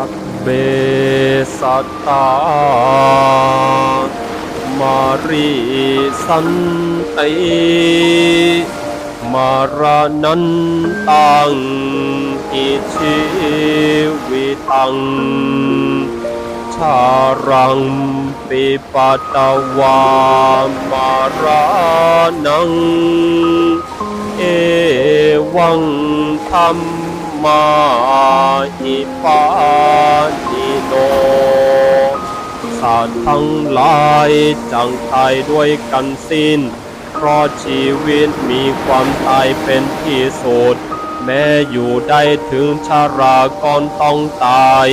สักเบสัตตามารีสันติมารานันตังอิชีวิตัง ชารังปิปัตตวามารานัง เอวังธรรม มาหิปานิโนสัตว์ทั้งหลายจังตายด้วยกันสิ้น เพราะชีวิตมีความตายเป็นที่สุด แม้อยู่ได้ถึงชาราก่อนต้องตาย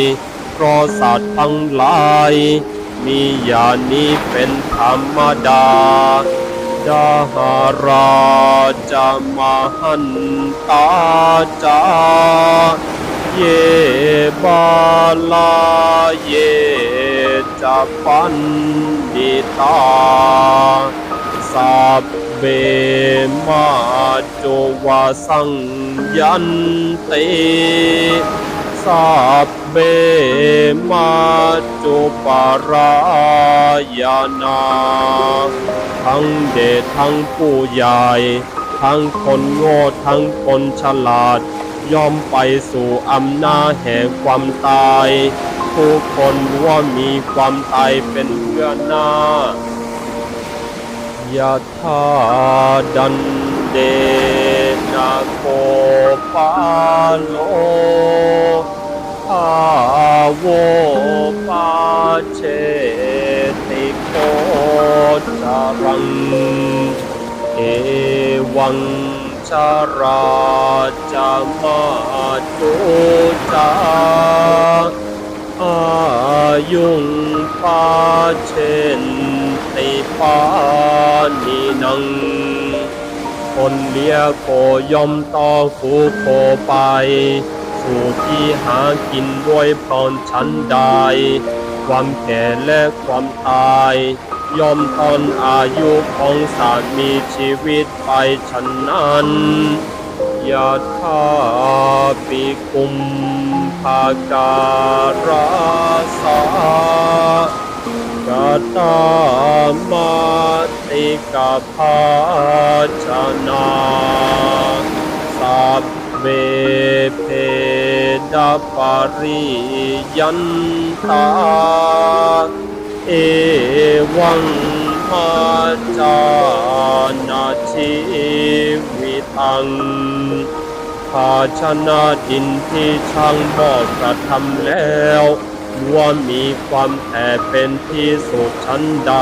เพราะสัตว์ทั้งหลาย มีอย่างนี้เป็นธรรมดา ดาหาราจมหันตาจาเยบาลาเยจะปันดิตาสัพเบมาโจวสังยันเต สัพเบมาจุปารายานาทั้งเด็กทั้งผู้ใหญ่ ทั้งคนโง่ทั้งคนฉลาด ย่อมไปสู่อำนาจแห่งความตายทุกคนว่ามีความตายเป็นเพื่อนหน้ายะธาดันเดนาโคปาโล โวปาเชติโกจารัง เอวังชาราจามาจุจาอายุงปาเชนติปานินังคนเลี้ยโคย่อมต่อคูโคไป สู่ที่หากินด้วยพรชั้นใด ความแก่และความตายย่อมทนอายุของสัตว์มีชีวิตไปฉันนั้นยะธาปิกุมภาการาสากาตามาติกาภาชนาสัพ เวเพดาปาริยันตา เอวังมาจานาชีวิตังภาชนะดินที่ช่างบอกกระทำแล้วว่ามีความแผ่เป็นที่สุดชั้นใด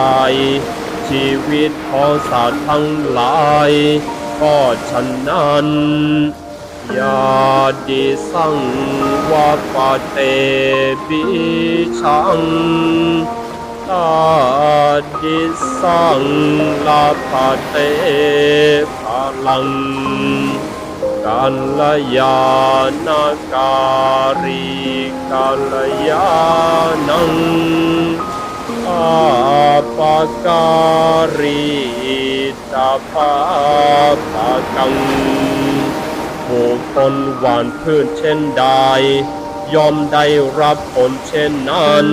ชีวิตของสัตว์ทั้งหลาย ก็ฉันนั้น ยาดิสังวาปะเตปิชังตาดิสังลาภะเตพลังกัลยาณการีกัลยาณังอาปาการีตาปาปกัง ผู้คนหวานพืชเช่นใดย่อมได้รับผลเช่นนั้น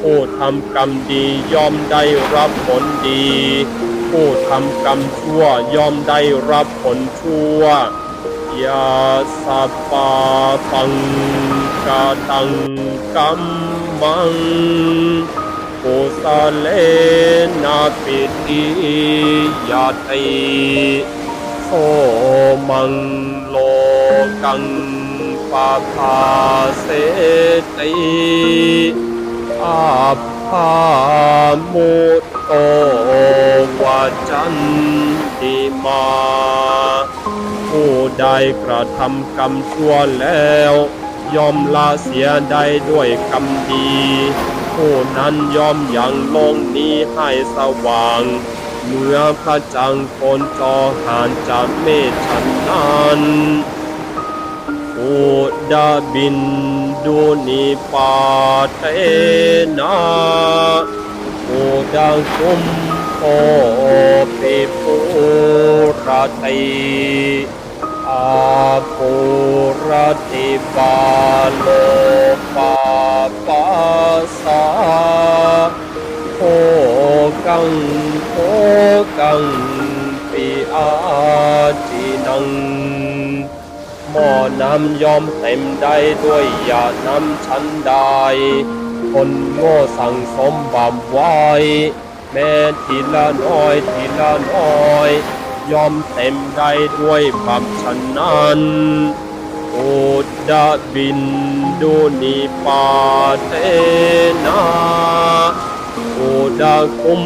ผู้ทำกรรมดีย่อมได้รับผลดี ผู้ทำกรรมชั่วย่อมได้รับผลชั่วยาสัปปาปังกาตังกัมมังกุสาเลนะปิติยาติ โสมังโลกังปาภาเสติอาภามุตโตวาจันติมาผู้ใดกระทำกรรมชั่วแล้วยอมละเสียได้ด้วยกรรมดี ผู้นั้นยอมอยังลงนี้ให้สว่าง เมื่อพระจังคนจอหานจากเมฆฉันนั้นอุดาบินดูนิปาเตนาอุดังคุมโอปิปุระติอาปุระติบาโลปาปัสสโอกัง หม้น้ำยอมเต็มได้ด้วยย่านำฉันใด คนโง่สั่งสมบำไว้ แม้ทีละน้อยทีละน้อย ยอมเต็มได้ด้วยบำฉันนั้นโอดาบินดูนิปาเทนาโอดาคุม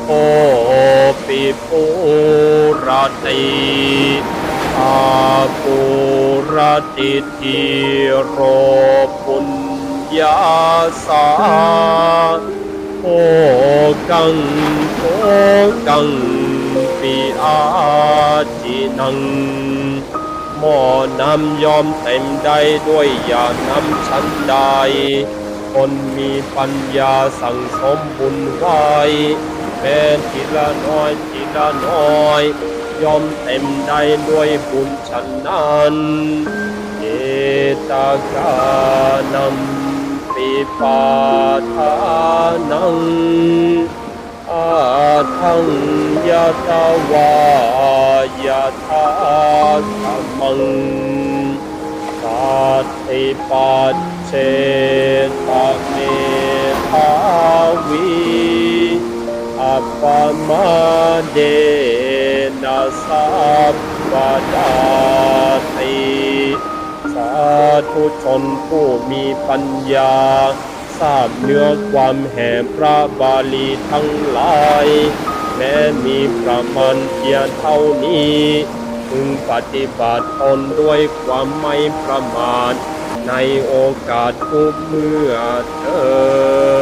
โพปิปุราติาปุรติทิโรปุญญาสาโอกังโอกังปิอาจินังหม้อน้ำยอมเต็มได้ด้วยอย่านำฉันใดคนมีปัญญาสั่งสมบุญไว้ แม้ทีละน้อยทีละน้อยยอมเต็มได้ด้วยบุญฉันนั้นเอตากานัมปิปาทานังอาทังยะตาวายะทาธรรมังสัตติปัจเจตเมภาวี อัปปมาเดนะสัพพดาติสาธุชนผู้มีปัญญา ทราบเนื้อความแห่งพระบาลีทั้งหลาย แม้มีประมาณเพียงเท่านี้พึงปฏิบัติตนด้วยความไม่ประมาทในโอกาสทุกเมื่อเธอ